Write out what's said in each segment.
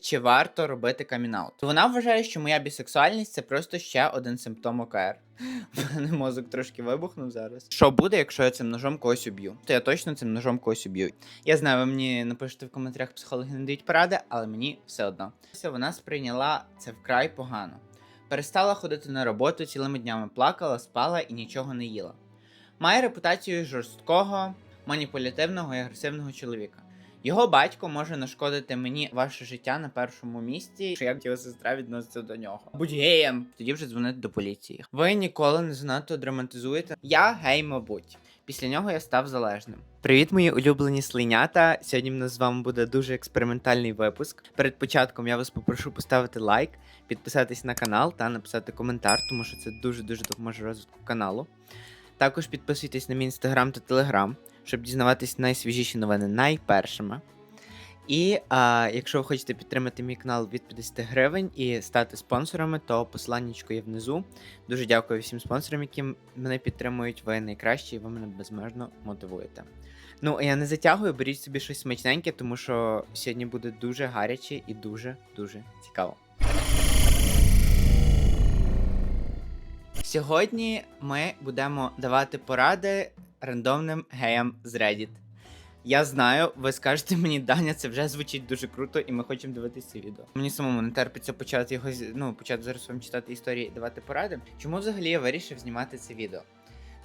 Чи варто робити камінаут? Вона вважає, що моя бісексуальність це просто ще один симптом ОКР. В мене мозок трошки вибухнув зараз. Що буде, якщо я цим ножом когось уб'ю? То я точно цим ножом когось уб'ю. Я знаю, ви мені напишете в коментарях, психологи не дають поради, але мені все одно. Вона сприйняла це вкрай погано. Перестала ходити на роботу цілими днями, плакала, спала і нічого не їла. Має репутацію жорсткого, маніпулятивного і агресивного чоловіка. Його батько може нашкодити мені ваше життя на першому місці, що як його сестра відноситься до нього. Будь геєм, тоді вже дзвонити до поліції. Ви ніколи не занадто драматизуєте. Я гей, мабуть. Після нього я став залежним. Привіт, мої улюблені слинята. Сьогодні в нас з вами буде дуже експериментальний випуск. Перед початком я вас попрошу поставити лайк, підписатись на канал та написати коментар, тому що це дуже дуже допоможе розвитку каналу. Також підписуйтесь на мій інстаграм та телеграм, щоб дізнаватись найсвіжіші новини найпершими. І а, якщо ви хочете підтримати мій канал від 50 гривень і стати спонсорами, то посиланнячко є внизу. Дуже дякую всім спонсорам, які мене підтримують. Ви найкращі і ви мене безмежно мотивуєте. Ну, а я не затягую, беріть собі щось смачненьке, тому що сьогодні буде дуже гаряче і дуже-дуже цікаво. Сьогодні ми будемо давати поради рандомним геям з Reddit. Я знаю, ви скажете мені, Даня, це вже звучить дуже круто, і ми хочемо дивитися відео. Мені самому не терпиться почати його ну, почати зараз вам читати історії і давати поради. Чому взагалі я вирішив знімати це відео?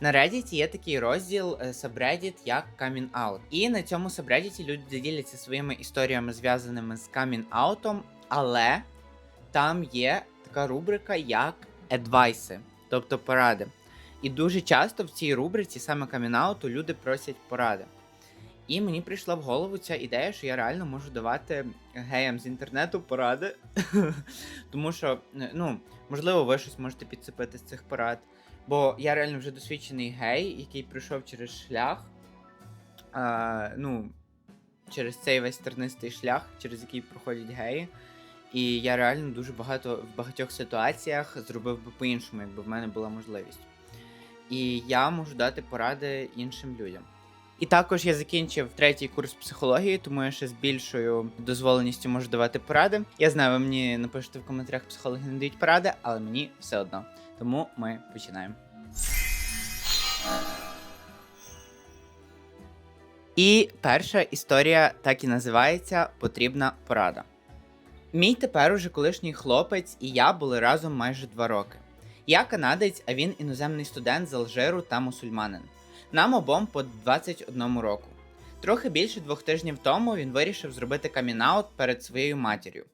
На Reddit є такий розділ е, subreddit як Coming Out. І на цьому subreddit люди діляться своїми історіями, зв'язаними з Coming Out, але там є така рубрика як адвайси, тобто поради. І дуже часто в цій рубриці, саме камінауту, люди просять поради. І мені прийшла в голову ця ідея, що я реально можу давати геям з інтернету поради. Тому що, ну, можливо, ви щось можете підцепити з цих порад. Бо я реально вже досвідчений гей, який пройшов через шлях. А, ну, через цей весь тернистий шлях, через який проходять геї. І я реально дуже багато в багатьох ситуаціях зробив би по-іншому, якби в мене була можливість. І я можу дати поради іншим людям. І також я закінчив третій курс психології, тому я ще з більшою дозволеністю можу давати поради. Я знаю, ви мені напишете в коментарях, психологи не дають поради, але мені все одно. Тому ми починаємо. І перша історія так і називається Потрібна порада. Мій тепер уже колишній хлопець і я були разом майже два роки. Я канадець, а він іноземний студент з Алжиру та мусульманин. Нам обом по 21 року. Трохи більше двох тижнів тому він вирішив зробити камінаут перед своєю матір'ю.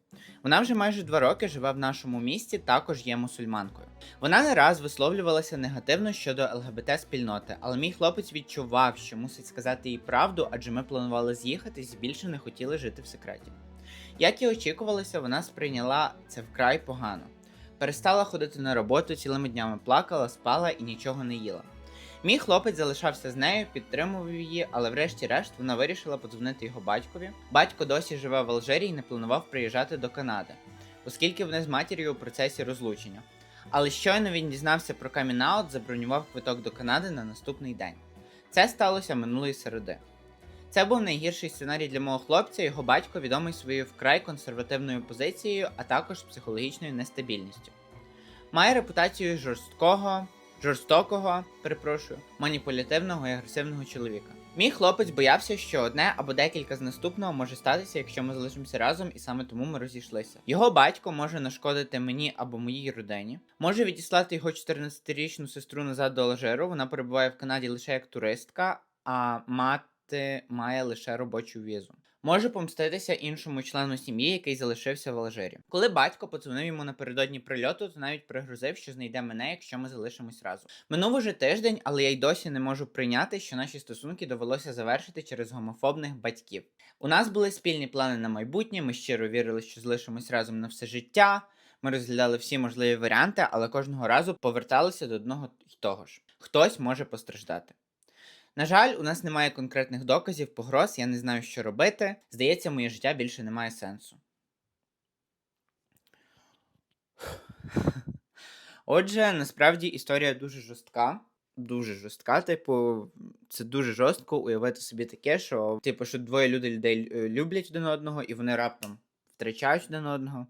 Вона вже майже два роки живе в нашому місті, також є мусульманкою. Вона не раз висловлювалася негативно щодо ЛГБТ-спільноти, але мій хлопець відчував, що мусить сказати їй правду, адже ми планували з'їхатись і більше не хотіли жити в секреті. Як і очікувалося, вона сприйняла це вкрай погано. Перестала ходити на роботу цілими днями, плакала, спала і нічого не їла. Мій хлопець залишався з нею, підтримував її, але врешті-решт вона вирішила подзвонити його батькові. Батько досі живе в Алжирі і не планував приїжджати до Канади, оскільки вони з матір'ю у процесі розлучення. Але щойно він дізнався про камінаут, забронював квиток до Канади на наступний день. Це сталося минулої середи. Це був найгірший сценарій для мого хлопця. Його батько відомий своєю вкрай консервативною позицією, а також психологічною нестабільністю. Має репутацію жорсткого, жорстокого, перепрошую, маніпулятивного і агресивного чоловіка. Мій хлопець боявся, що одне або декілька з наступного може статися, якщо ми залишимося разом, і саме тому ми розійшлися. Його батько може нашкодити мені або моїй родині, може відіслати його 14-річну сестру назад до Алжиру. Вона перебуває в Канаді лише як туристка, а мати має лише робочу візу. Може помститися іншому члену сім'ї, який залишився в Алжирі. Коли батько подзвонив йому напередодні прильоту, то навіть пригрозив, що знайде мене, якщо ми залишимось разом. Минув уже тиждень, але я й досі не можу прийняти, що наші стосунки довелося завершити через гомофобних батьків. У нас були спільні плани на майбутнє. Ми щиро вірили, що залишимось разом на все життя. Ми розглядали всі можливі варіанти, але кожного разу поверталися до одного й того ж: хтось може постраждати. На жаль, у нас немає конкретних доказів, погроз, я не знаю, що робити. Здається, моє життя більше не має сенсу. Отже, насправді історія дуже жорстка. Дуже жорстка, типу, це дуже жорстко уявити собі таке, що, типу, що двоє людей, людей люблять один одного, і вони раптом втрачають один одного.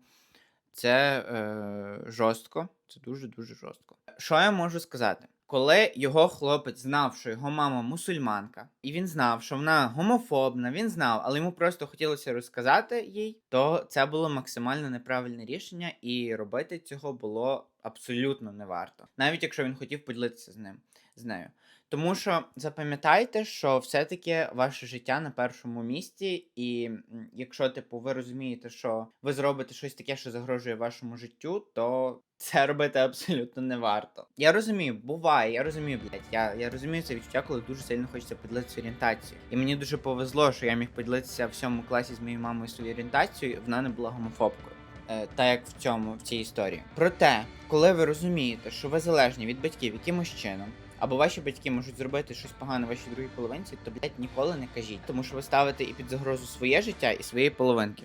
Це е, жорстко, це дуже-дуже жорстко. Що я можу сказати? Коли його хлопець знав, що його мама мусульманка, і він знав, що вона гомофобна, він знав, але йому просто хотілося розказати їй, то це було максимально неправильне рішення, і робити цього було абсолютно не варто, навіть якщо він хотів поділитися з ним з нею. Тому що запам'ятайте, що все-таки ваше життя на першому місці, і якщо, типу, ви розумієте, що ви зробите щось таке, що загрожує вашому життю, то це робити абсолютно не варто. Я розумію, буває, я розумію, блядь, я, я розумію це відчуття, коли дуже сильно хочеться поділитися орієнтацією. І мені дуже повезло, що я міг поділитися в сьомому класі з моєю мамою своєю орієнтацією, вона не була гомофобкою. Е, Та як в цьому, в цій історії. Проте, коли ви розумієте, що ви залежні від батьків якимось чином, або ваші батьки можуть зробити щось погане вашій другій половинці, то блядь, ніколи не кажіть, тому що ви ставите і під загрозу своє життя і своєї половинки,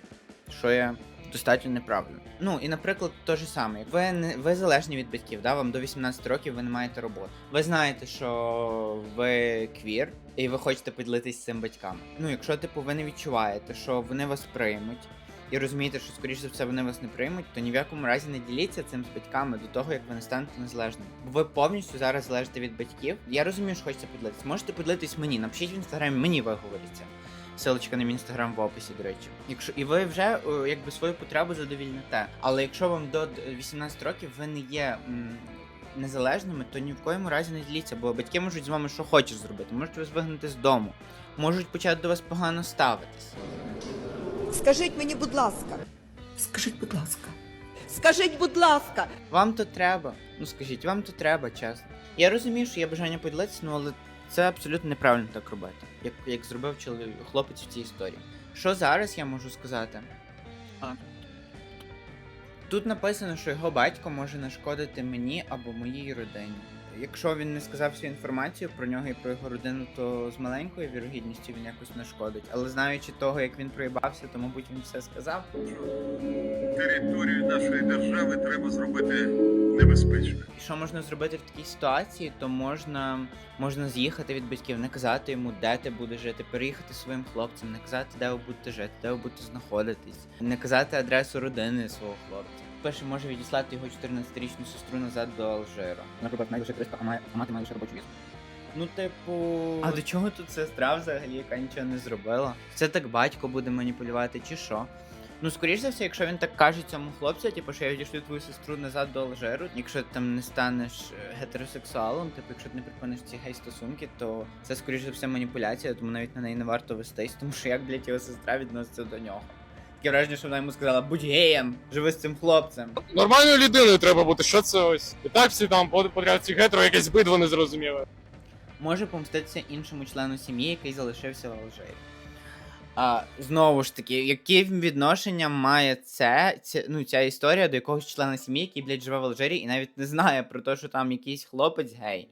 що є достатньо неправильно. Ну і наприклад, то же саме. Ви не ви залежні від батьків, да? вам до 18 років ви не маєте роботи. Ви знаєте, що ви квір, і ви хочете поділитись цим батьками. Ну, якщо типу ви не відчуваєте, що вони вас приймуть. І розумієте, що скоріш за все вони вас не приймуть, то ні в якому разі не діліться цим з батьками до того, як ви не станете незалежними. Бо ви повністю зараз залежите від батьків. Я розумію, що хочеться поділитись. Можете поділитись мені. Напишіть в інстаграмі, мені виговориться. Силочка на мій інстаграм в описі, до речі. Якщо і ви вже якби свою потребу задовільните. Але якщо вам до д- 18 років ви не є м, незалежними, то ні в коєму разі не діліться, бо батьки можуть з вами що хочеш зробити. Можуть вас вигнати з дому, можуть почати до вас погано ставитись. Скажіть мені, будь ласка, Скажіть, будь ласка. скажіть, будь ласка, Вам то треба. Ну скажіть, вам то треба, чесно. Я розумію, що є бажання поділитися, ну але це абсолютно неправильно так робити, як, як зробив чоловік, хлопець в цій історії. Що зараз я можу сказати? А. Тут написано, що його батько може нашкодити мені або моїй родині. Якщо він не сказав всю інформацію про нього і про його родину, то з маленькою вірогідністю він якось нашкодить. Але знаючи того, як він проїбався, то мабуть він все сказав. територію нашої держави треба зробити небезпечною. І що можна зробити в такій ситуації, то можна, можна з'їхати від батьків, не казати йому, де ти будеш жити, переїхати своїм хлопцем, не казати, де ви будете жити, де ви будете знаходитись, не казати адресу родини свого хлопця. Перше може відіслати його 14-річну сестру назад до Алжира. Наприклад, лише 300, а має а мати має лише робочу візу. Ну, типу. А до чого тут сестра взагалі, яка нічого не зробила? Це так батько буде маніпулювати, чи що? Ну, скоріш за все, якщо він так каже цьому хлопцю, типу, що я відійшлю твою сестру назад до Алжиру, якщо ти там не станеш е, гетеросексуалом, типу, якщо ти не припиниш ці гей-стосунки, то це скоріш за все маніпуляція, тому навіть на неї не варто вестись, тому що як, блядь, його сестра відноситься до нього. Таке враження, що вона йому сказала, будь геєм, живи з цим хлопцем. Нормальною людиною треба бути, що це ось. І так всі там подряд ці гетеро якесь бидво не зрозуміле. може помститися іншому члену сім'ї, який залишився в Алжирі. А, знову ж таки, яким відношенням має це, ця, ну, ця історія до якогось члена сім'ї, який, блядь, живе в Алжирі і навіть не знає про те, що там якийсь хлопець гей.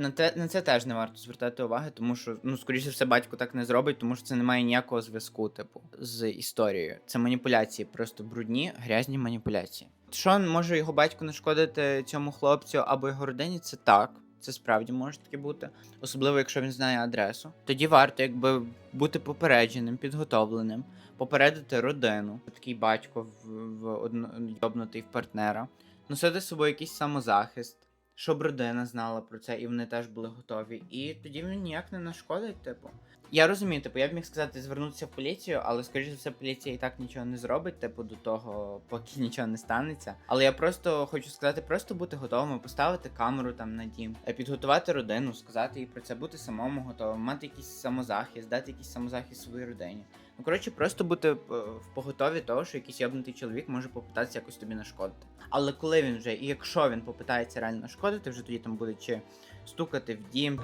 На, те, на це теж не варто звертати уваги, тому що, ну, скоріше все, батько так не зробить, тому що це не має ніякого зв'язку, типу, з історією. Це маніпуляції, просто брудні, грязні маніпуляції. Що може його батько нашкодити цьому хлопцю або його родині? Це так. Це справді може таке бути, особливо якщо він знає адресу. Тоді варто якби бути попередженим, підготовленим, попередити родину, такий батько в, в однойобнутий в партнера, носити з собою якийсь самозахист, щоб родина знала про це і вони теж були готові. І тоді він ніяк не нашкодить, типу. Я розумію, типу, я б міг сказати звернутися в поліцію, але скоріше за все, поліція і так нічого не зробить, типу, до того, поки нічого не станеться. Але я просто хочу сказати, просто бути готовими, поставити камеру там на дім, е, підготувати родину, сказати їй про це, бути самому готовим, мати якийсь самозахист, дати якийсь самозахист своїй родині. Ну коротше, просто бути е, в поготові того, що якийсь йобнутий чоловік може попитатися якось тобі нашкодити. Але коли він вже, і якщо він попитається реально нашкодити, вже тоді там буде чи стукати в дім,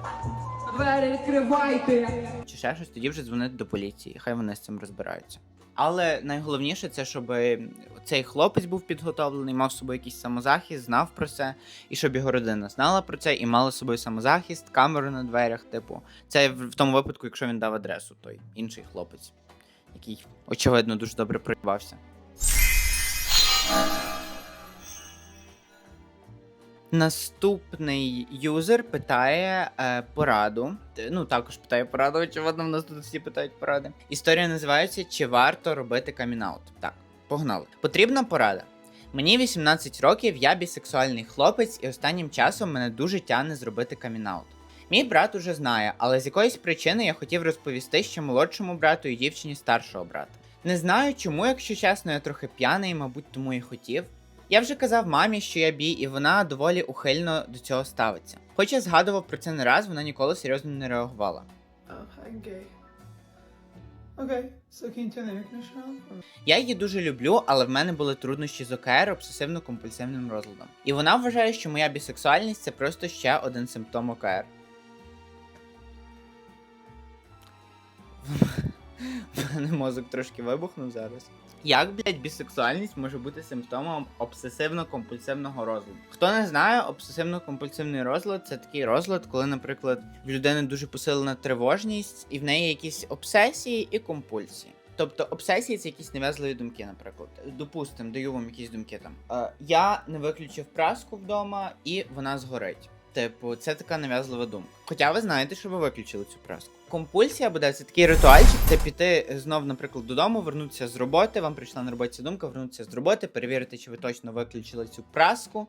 Двері відкривайте! чи ще щось, тоді вже дзвонити до поліції, хай вони з цим розбираються. Але найголовніше це, щоб цей хлопець був підготовлений, мав з собою якийсь самозахист, знав про це, і щоб його родина знала про це і мала з собою самозахист, камеру на дверях. Типу, це в тому випадку, якщо він дав адресу, той інший хлопець, який очевидно дуже добре проїбався. Наступний юзер питає е, пораду. Ну, також питає пораду, очевидно, в нас тут всі питають поради. Історія називається Чи варто робити камінаут? Так, погнали. Потрібна порада. Мені 18 років, я бісексуальний хлопець, і останнім часом мене дуже тягне зробити камінаут. Мій брат уже знає, але з якоїсь причини я хотів розповісти ще молодшому брату і дівчині старшого брата. Не знаю чому, якщо чесно, я трохи п'яний, мабуть, тому і хотів. Я вже казав мамі, що я бій, і вона доволі ухильно до цього ставиться. Хоч я згадував про це не раз, вона ніколи серйозно не реагувала. Okay, so. Я її дуже люблю, але в мене були труднощі з ОКР обсесивно-компульсивним розладом. І вона вважає, що моя бісексуальність це просто ще один симптом ОКР. В мене мозок трошки вибухнув зараз. Як, блядь, бісексуальність може бути симптомом обсесивно-компульсивного розладу? Хто не знає, обсесивно-компульсивний розлад це такий розлад, коли, наприклад, в людини дуже посилена тривожність, і в неї якісь обсесії і компульсії. Тобто обсесії це якісь нав'язливі думки, наприклад. Допустим, даю вам якісь думки там. Е, я не виключив праску вдома і вона згорить. Типу, це така нав'язлива думка. Хоча ви знаєте, що ви виключили цю праску. Компульсія буде це такий ритуальчик, це піти знов, наприклад, додому, вернутися з роботи. Вам прийшла на роботі думка, вернутися з роботи, перевірити, чи ви точно виключили цю праску.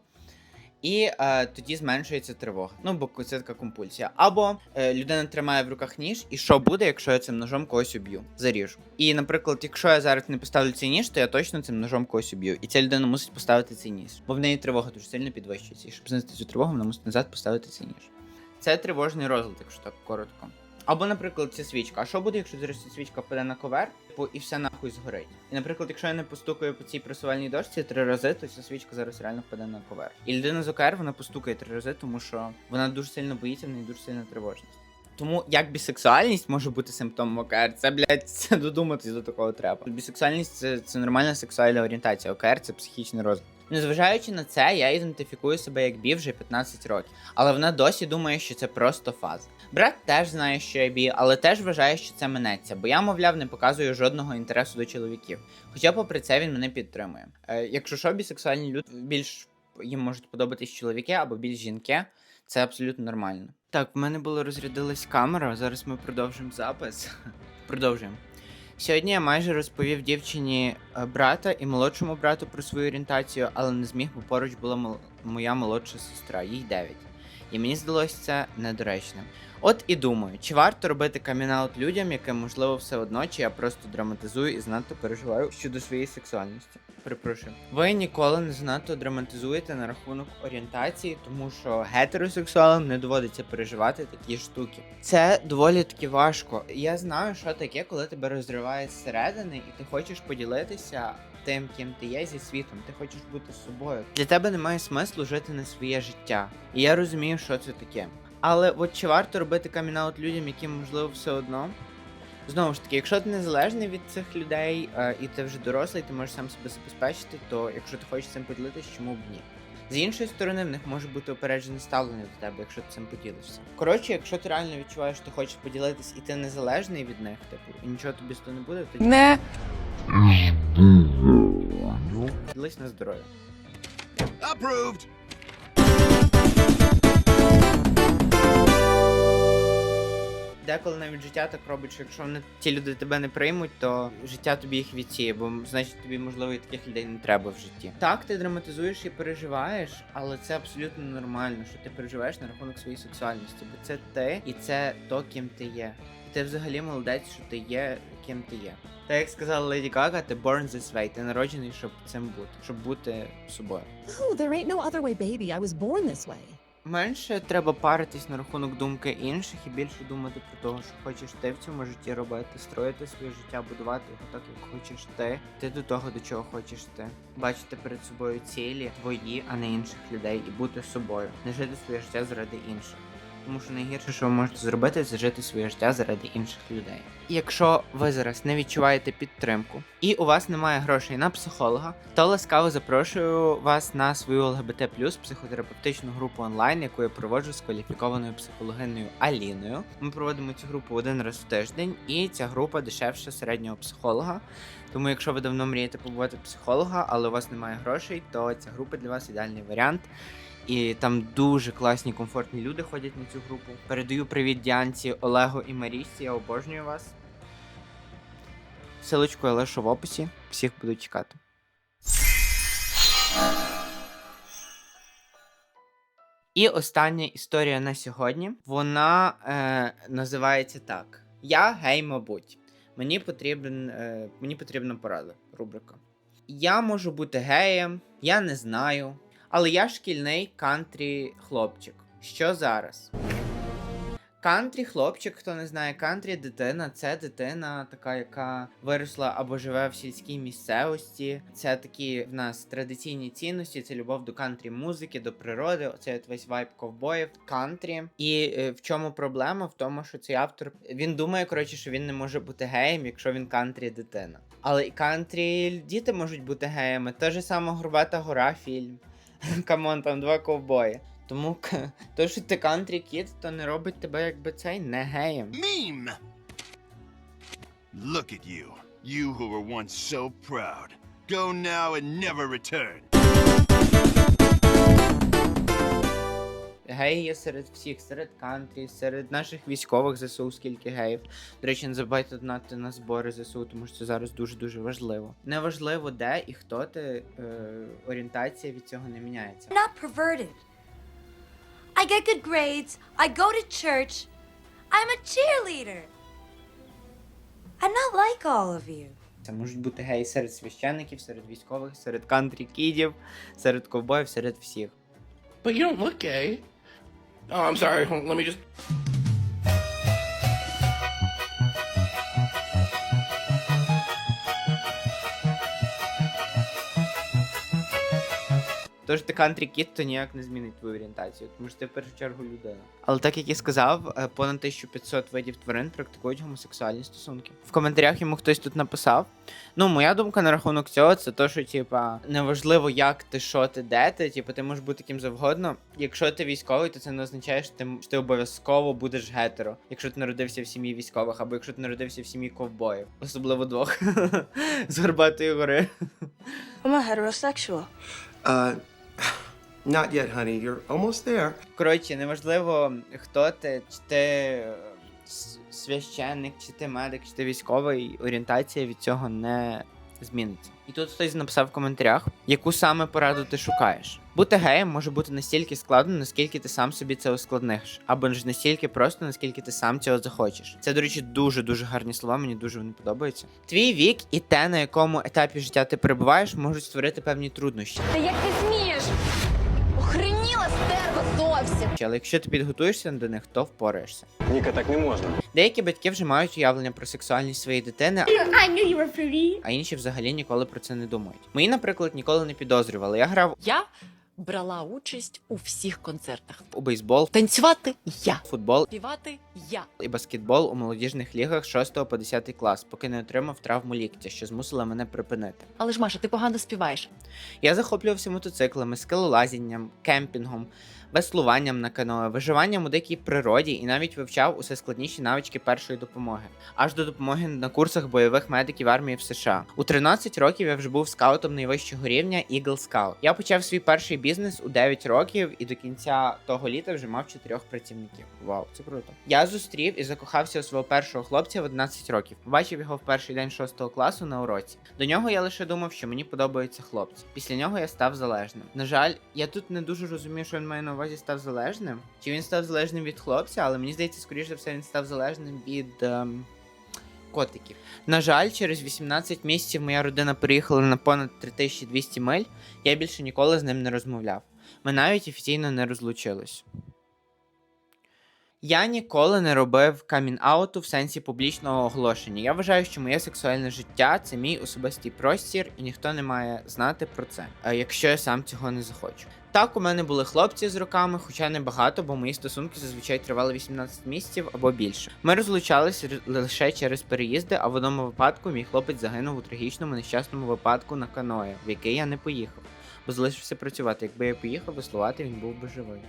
І е, тоді зменшується тривога. Ну, бо це така компульсія. Або е, людина тримає в руках ніж, і що буде, якщо я цим ножом когось уб'ю? Заріжу. І, наприклад, якщо я зараз не поставлю цей ніж, то я точно цим ножом когось уб'ю. І ця людина мусить поставити цей ніж. Бо в неї тривога дуже сильно підвищується. І щоб знести цю тривогу, вона мусить назад поставити цей ніж. Це тривожний розлад, якщо так коротко. Або, наприклад, ця свічка. А що буде, якщо зараз ця свічка впаде на ковер, типу, і все нахуй згорить? І, наприклад, якщо я не постукаю по цій пресувальній дошці три рази, то ця свічка зараз реально впаде на ковер. І людина з ОКР вона постукає три рази, тому що вона дуже сильно боїться, в неї дуже сильна тривожність. Тому як бісексуальність може бути симптомом ОКР, це, блядь, це додуматись до такого треба. Бісексуальність це, це нормальна сексуальна орієнтація, ОКР це психічний розлад. Незважаючи на це, я ідентифікую себе як бі вже 15 років, але вона досі думає, що це просто фаза. Брат теж знає, що я бі, але теж вважає, що це минеться, бо я, мовляв, не показую жодного інтересу до чоловіків. Хоча, попри це, він мене підтримує. Е, якщо що, бісексуальні люди більш їм можуть подобатись чоловіки або більш жінки, це абсолютно нормально. Так, в мене було розрядилась камера. Зараз ми продовжимо запис. Продовжуємо. Сьогодні я майже розповів дівчині е, брата і молодшому брату про свою орієнтацію, але не зміг, бо поруч була моя молодша сестра, їй 9. І мені здалося це недоречним. От і думаю, чи варто робити камінаут людям, яким можливо все одно, чи я просто драматизую і занадто переживаю щодо своєї сексуальності. Перепрошую. Ви ніколи не занадто драматизуєте на рахунок орієнтації, тому що гетеросексуалам не доводиться переживати такі штуки. Це доволі таки важко. Я знаю, що таке, коли тебе розриває зсередини, і ти хочеш поділитися тим, ким ти є зі світом. Ти хочеш бути собою. Для тебе немає смислу жити на своє життя. І я розумію, що це таке. Але от чи варто робити камінаут людям, яким можливо все одно? Знову ж таки, якщо ти незалежний від цих людей е, і ти вже дорослий, ти можеш сам себе забезпечити, то якщо ти хочеш цим поділитися, чому б ні? З іншої сторони, в них може бути опереджене ставлення до тебе, якщо ти цим поділишся. Коротше, якщо ти реально відчуваєш, що ти хочеш поділитись і ти незалежний від них, типу, і нічого тобі з того не буде, то Не поділись на здоров'я. Деколи навіть життя так робить, що якщо вони ті люди тебе не приймуть, то життя тобі їх відсіє, бо значить тобі можливо і таких людей не треба в житті. Так, ти драматизуєш і переживаєш, але це абсолютно нормально, що ти переживаєш на рахунок своєї сексуальності, бо це ти і це то, ким ти є. І ти взагалі молодець, що ти є, ким ти є. Так як сказала Леді Гага, ти born this way, ти народжений, щоб цим бути, щоб бути собою. Oh, there ain't no other way, baby. I was born this way. Менше треба паритись на рахунок думки інших і більше думати про того, що хочеш ти в цьому житті робити, строїти своє життя, будувати його так, як хочеш ти. Ти до того, до чого хочеш ти. Бачити перед собою цілі твої, а не інших людей, і бути собою, не жити своє життя заради інших. Тому що найгірше, що ви можете зробити, це жити своє життя заради інших людей. Якщо ви зараз не відчуваєте підтримку і у вас немає грошей на психолога, то ласкаво запрошую вас на свою ЛГБТ плюс психотерапевтичну групу онлайн, яку я проводжу з кваліфікованою психологиною Аліною. Ми проводимо цю групу один раз в тиждень, і ця група дешевше середнього психолога. Тому, якщо ви давно мрієте побувати психолога, але у вас немає грошей, то ця група для вас ідеальний варіант. І там дуже класні, комфортні люди ходять на цю групу. Передаю привіт Діанці, Олегу і Марічці. Я обожнюю вас. Силочку я лишу в описі. Всіх буду чекати. І остання історія на сьогодні. Вона е, називається так: Я гей, мабуть. Мені потрібен, е, мені потрібна порада. Рубрика. Я можу бути геєм, я не знаю. Але я шкільний кантрі хлопчик. Що зараз? Кантрі хлопчик, хто не знає, кантрі дитина це дитина, така, яка виросла або живе в сільській місцевості. Це такі в нас традиційні цінності, це любов до кантрі музики, до природи. Оце от весь вайб ковбоїв, кантрі. І е, в чому проблема? В тому, що цей автор він думає, коротше, що він не може бути геєм, якщо він кантрі дитина. Але і кантрі діти можуть бути геями. Те ж саме Горбата гора фільм. Камон, там два ковбої. Тому то, що ти кантрі кіт, то не робить тебе якби цей не геєм. Мім! Look at you. You who were once so proud. Go now and never return. Геї є серед всіх, серед кантрі, серед наших військових ЗСУ, скільки геїв. До речі, не забувайте донати на збори ЗСУ, тому що це зараз дуже-дуже важливо. Неважливо, де і хто ти, е, орієнтація від цього не міняється. not perverted. I get good grades. I go to church. I'm a cheerleader. I'm not like all of you. Це можуть бути геї серед священників, серед військових, серед кантрі кідів, серед ковбоїв, серед всіх. But you don't look gay. Oh, I'm sorry. Let me just. Тож ти кантрі кіт, то ніяк не змінить твою орієнтацію, тому що ти в першу чергу людина. Але так як я сказав, е, понад 1500 видів тварин практикують гомосексуальні стосунки. В коментарях йому хтось тут написав. Ну, моя думка на рахунок цього, це то, що типа неважливо, як ти, що ти, де ти, типу, ти можеш бути ким завгодно. Якщо ти військовий, то це не означає, що ти, що ти обов'язково будеш гетеро, якщо ти народився в сім'ї військових, або якщо ти народився в сім'ї ковбоїв, особливо двох з Горбатої гори. I'm a heterosexual. Uh, not yet, honey. You're almost there. Коротше, неважливо, хто ти, чи ти е, священник, чи ти медик, чи ти військовий, орієнтація від цього не зміниться. І тут хтось написав в коментарях, яку саме пораду ти шукаєш. Бути геєм може бути настільки складно, наскільки ти сам собі це ускладниш, або ж настільки просто, наскільки ти сам цього захочеш. Це, до речі, дуже дуже гарні слова, мені дуже вони подобаються. Твій вік і те, на якому етапі життя ти перебуваєш, можуть створити певні труднощі. Та як ти зовсім. Але якщо ти підготуєшся до них, то впораєшся. Ніка, так не можна. Деякі батьки вже мають уявлення про сексуальність своєї дитини, I knew you were pretty. а інші взагалі ніколи про це не думають. Мої, наприклад, ніколи не підозрювали. Я грав Я брала участь у всіх концертах. у бейсбол, Танцювати я. футбол Співати я. і баскетбол у молодіжних лігах з 6 по 10 клас, поки не отримав травму ліктя, що змусила мене припинити. Але ж Маша, ти погано співаєш. Я захоплювався мотоциклами, скелелазінням, кемпінгом, веслуванням на каное, виживанням у дикій природі і навіть вивчав усе складніші навички першої допомоги, аж до допомоги на курсах бойових медиків армії в США. У 13 років я вже був скаутом найвищого рівня Eagle Scout. Я почав свій перший бізнес у 9 років і до кінця того літа вже мав 4 працівників. Вау, це круто. Я зустрів і закохався у свого першого хлопця в 11 років. Побачив його в перший день 6 класу на уроці. До нього я лише думав, що мені подобаються хлопці. Після нього я став залежним. На жаль, я тут не дуже розумію, що він має на увазі став залежним. Чи він став залежним від хлопця, але мені здається, скоріш за все, він став залежним від. Ем... Котиків. На жаль, через 18 місяців моя родина переїхала на понад 3200 миль. Я більше ніколи з ним не розмовляв. Ми навіть офіційно не розлучились. Я ніколи не робив камін-ауту в сенсі публічного оголошення. Я вважаю, що моє сексуальне життя це мій особистий простір, і ніхто не має знати про це, е, якщо я сам цього не захочу. Так, у мене були хлопці з роками, хоча не багато, бо мої стосунки зазвичай тривали 18 місяців або більше. Ми розлучалися лише через переїзди, а в одному випадку мій хлопець загинув у трагічному нещасному випадку на каное, в який я не поїхав, бо залишився працювати. Якби я поїхав веслувати, він був би живий.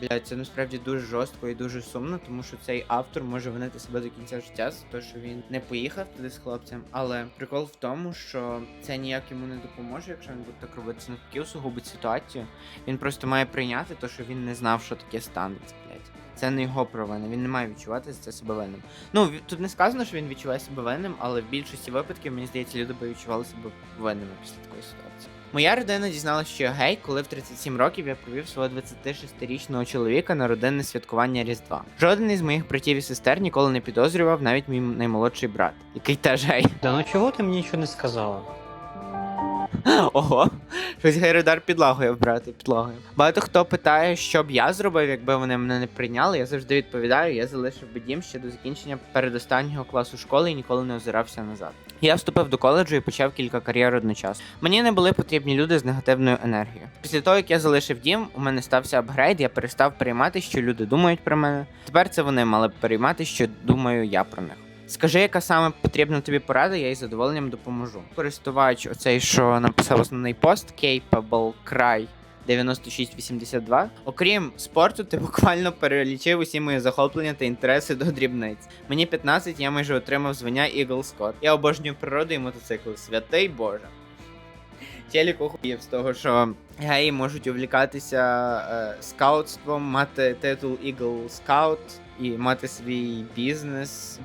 Блядь, це насправді дуже жорстко і дуже сумно, тому що цей автор може винити себе до кінця життя за те, що він не поїхав туди з хлопцем. Але прикол в тому, що це ніяк йому не допоможе, якщо він буде так робити. Це навпаки усугубить ситуацію. Він просто має прийняти те, що він не знав, що таке станеться. Це не його провина, він не має відчувати це себе винним. Ну, тут не сказано, що він відчуває себе винним, але в більшості випадків, мені здається, люди би відчували себе винними після такої ситуації. Моя родина дізналася, що я гей, коли в 37 років я провів свого 26-річного чоловіка на родинне святкування Різдва. Жоден із моїх братів і сестер ніколи не підозрював, навіть мій наймолодший брат, який теж гей. Да ну чого ти мені нічого не сказала? Ого, щось Гейродар підлагою вбрати підлагою. Багато хто питає, що б я зробив, якби вони мене не прийняли. Я завжди відповідаю, я залишив би дім ще до закінчення передостаннього класу школи і ніколи не озирався назад. Я вступив до коледжу і почав кілька кар'єр одночасно. Мені не були потрібні люди з негативною енергією. Після того, як я залишив дім, у мене стався апгрейд, я перестав переймати, що люди думають про мене. Тепер це вони мали б переймати, що думаю я про них. Скажи, яка саме потрібна тобі порада, я із задоволенням допоможу. Користувач, оцей, що написав основний пост, Capable Cry 9682. Окрім спорту, ти буквально перелічив усі мої захоплення та інтереси до дрібниць. Мені 15, я майже отримав звання Eagle Scott. Я обожнюю природу і мотоцикли. Святий Боже. Челік охуєв з того, що геї можуть увлікатися е, скаутством, мати титул Eagle Scout і мати свій бізнес,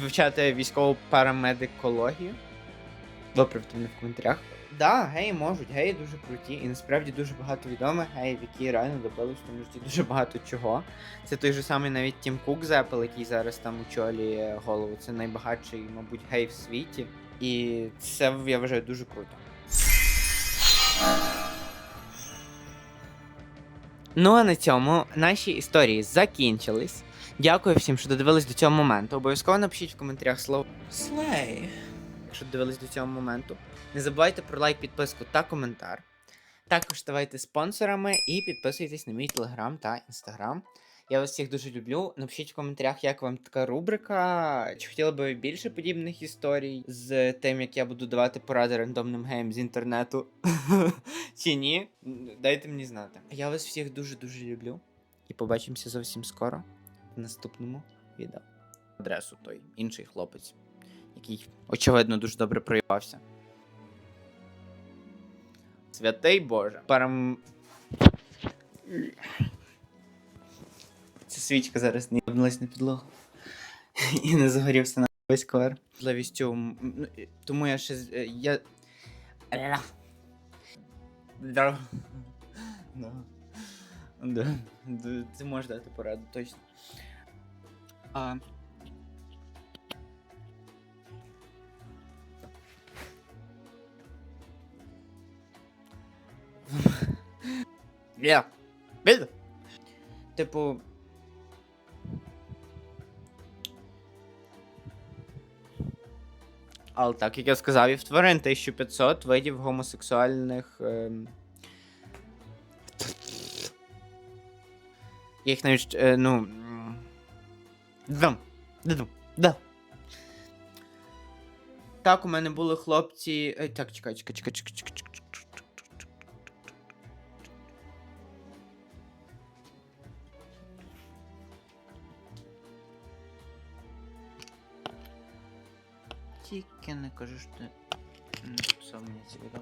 вивчати військову парамедикологію. Виправте мене в коментарях. Да, геї можуть, геї дуже круті, і насправді дуже багато відомих геїв, які реально добились в тому житті дуже багато чого. Це той же самий навіть Тім Кук з Apple, який зараз там очолює голову. Це найбагатший, мабуть, гей в світі. І це я вважаю дуже круто. Ну а на цьому наші історії закінчились. Дякую всім, що додивились до цього моменту. Обов'язково напишіть в коментарях слово Слей, якщо додивились до цього моменту. Не забувайте про лайк, підписку та коментар. Також ставайте спонсорами і підписуйтесь на мій телеграм та інстаграм. Я вас всіх дуже люблю. Напишіть в коментарях, як вам така рубрика. Чи хотіли би ви більше подібних історій з тим, як я буду давати поради рандомним геям з інтернету? Чи ні? Дайте мені знати. Я вас всіх дуже-дуже люблю. І побачимося зовсім скоро в наступному відео. Адресу той інший хлопець, який, очевидно, дуже добре проїбався. Святий Боже. Парам. Ця свічка зараз не єбнулась на підлогу. І не загорівся на весь ковер. Можливістю. ну, Тому я ще. е, Я. Ти можеш дати пораду, точно. А. Біду. Типу. Але так, як я сказав, і в тварин 1500 видів гомосексуальних. Ем... Їх навіть. Е, ну. Дам. Дам. Да. Так, у мене були хлопці. Е, так, чекай, чекай, чекай, чекай, чекай, чекай. Тільки не кажи, що ти не записав мені це відео.